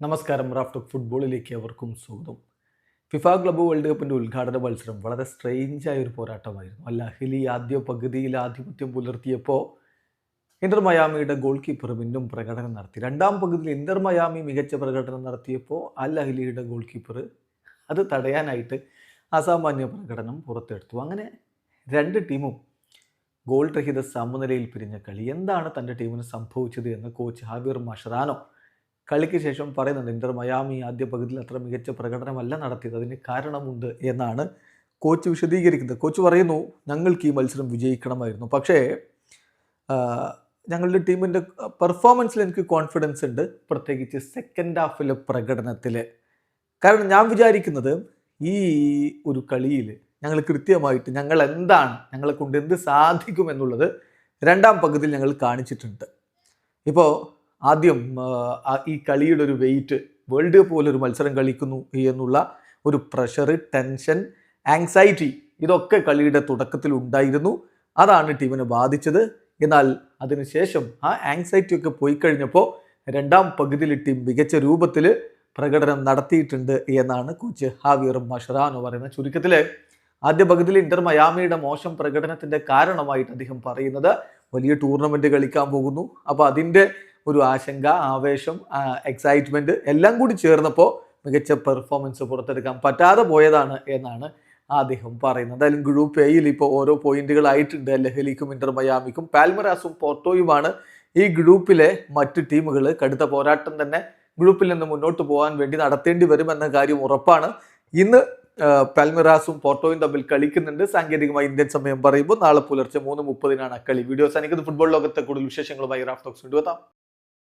നമസ്കാരം റാഫ്റ്റോക്ക് ഫുട്ബോളിലേക്ക് അവർക്കും സ്വാഗതം. ഫിഫ ക്ലബ്ബ് വേൾഡ് കപ്പിന്റെ ഉദ്ഘാടന മത്സരം വളരെ സ്ട്രെയിഞ്ചായ ഒരു പോരാട്ടമായിരുന്നു. അൽ അഹിലി ആദ്യ പകുതിയിൽ ആധിപത്യം പുലർത്തിയപ്പോൾ ഇന്റർ മയാമിയുടെ ഗോൾ കീപ്പർ വീണ്ടും പ്രകടനം നടത്തി. രണ്ടാം പകുതിയിൽ ഇന്റർ മയാമി മികച്ച പ്രകടനം നടത്തിയപ്പോൾ അൽ അഹ്ലിയുടെ ഗോൾ കീപ്പർ അത് തടയാനായിട്ട് അസാമാന്യ പ്രകടനം പുറത്തെടുത്തു. അങ്ങനെ രണ്ട് ടീമും ഗോൾ രഹിത സമനിലയിൽ പിരിഞ്ഞ കളി. എന്താണ് തന്റെ ടീമിന് സംഭവിച്ചത് എന്ന് കോച്ച് ഹാബിർ മഷറാനോ കളിക്ക് ശേഷം പറയുന്നുണ്ട് ഇന്റർ മയാമി ആദ്യ പകുതിയിൽ അത്ര മികച്ച പ്രകടനമല്ല നടത്തിയത് അതിന് കാരണമുണ്ട് എന്നാണ് കോച്ച് വിശദീകരിക്കുന്നത്. കോച്ച് പറയുന്നു ഞങ്ങൾക്ക് ഈ മത്സരം വിജയിക്കണമായിരുന്നു. പക്ഷേ ഞങ്ങളുടെ ടീമിന്റെ പെർഫോമൻസിൽ എനിക്ക് കോൺഫിഡൻസ് ഉണ്ട് പ്രത്യേകിച്ച് സെക്കൻഡ് ഹാഫിലെ പ്രകടനത്തിൽ കാരണം ഞാൻ വിചാരിക്കുന്നത് ഈ ഒരു കളിയിൽ ഞങ്ങൾ കൃത്യമായിട്ട് ഞങ്ങൾ എന്താണ് ഞങ്ങളെ കൊണ്ട് എന്ത് സാധിക്കും എന്നുള്ളത് രണ്ടാം പകുതിയിൽ ഞങ്ങൾ കാണിച്ചിട്ടുണ്ട്. ഇപ്പോൾ ആദ്യം ഈ കളിയുടെ ഒരു വെയിറ്റ് വേൾഡ് കപ്പ് പോലൊരു മത്സരം കളിക്കുന്നു എന്നുള്ള ഒരു പ്രഷർ ടെൻഷൻ ആങ്സൈറ്റി ഇതൊക്കെ കളിയുടെ തുടക്കത്തിൽ ഉണ്ടായിരുന്നു. അതാണ് ടീമിനെ ബാധിച്ചത്. എന്നാൽ അതിനുശേഷം ആ ആങ്സൈറ്റി ഒക്കെ പോയി കഴിഞ്ഞപ്പോൾ രണ്ടാം പകുതിയിൽ ടീം മികച്ച രൂപത്തിൽ പ്രകടനം നടത്തിയിട്ടുണ്ട് എന്നാണ് കോച്ച് ഹാവിയർ മഷറാനോ പറയുന്നത്. ചുരുക്കത്തിൽ ആദ്യ പകുതിയിൽ ഇന്റർ മയാമിയുടെ മോശം പ്രകടനത്തിന്റെ കാരണമായിട്ട് അദ്ദേഹം പറയുന്നത് വലിയ ടൂർണമെന്റ് കളിക്കാൻ പോകുന്നു. അപ്പോൾ അതിന്റെ ഒരു ആശങ്ക ആവേശം എക്സൈറ്റ്മെന്റ് എല്ലാം കൂടി ചേർന്നപ്പോൾ മികച്ച പെർഫോമൻസ് പുറത്തെടുക്കാൻ പറ്റാതെ പോയതാണ് എന്നാണ് അദ്ദേഹം പറയുന്നത്. എന്തായാലും ഗ്രൂപ്പ് എയിൽ ഇപ്പോൾ ഓരോ പോയിന്റുകളായിട്ടുണ്ട് ലഹലിക്കും ഇന്റർ മയാമിക്കും പാൽമറാസും പോർട്ടോയുമാണ് ഈ ഗ്രൂപ്പിലെ മറ്റ് ടീമുകൾ കടുത്ത പോരാട്ടം തന്നെ ഗ്രൂപ്പിൽ നിന്ന് മുന്നോട്ട് പോകാൻ വേണ്ടി നടത്തേണ്ടി വരുമെന്ന കാര്യം ഉറപ്പാണ്. ഇന്ന് പാൽമറാസും പോർട്ടോയും തമ്മിൽ കളിക്കുന്നുണ്ട്. സാങ്കേതികമായി ഇന്ത്യൻ സമയം പറയുമ്പോൾ നാളെ പുലർച്ചെ മൂന്ന് മുപ്പതിനാണ് കളി. വീഡിയോസ് സാനിക്കുന്നത് ഫുട്ബോൾ ലോകത്തെ കൂടുതൽ വിശേഷങ്ങളുമായി റാഫ്റ്റോക്സ് കൊണ്ടുവെത്താം.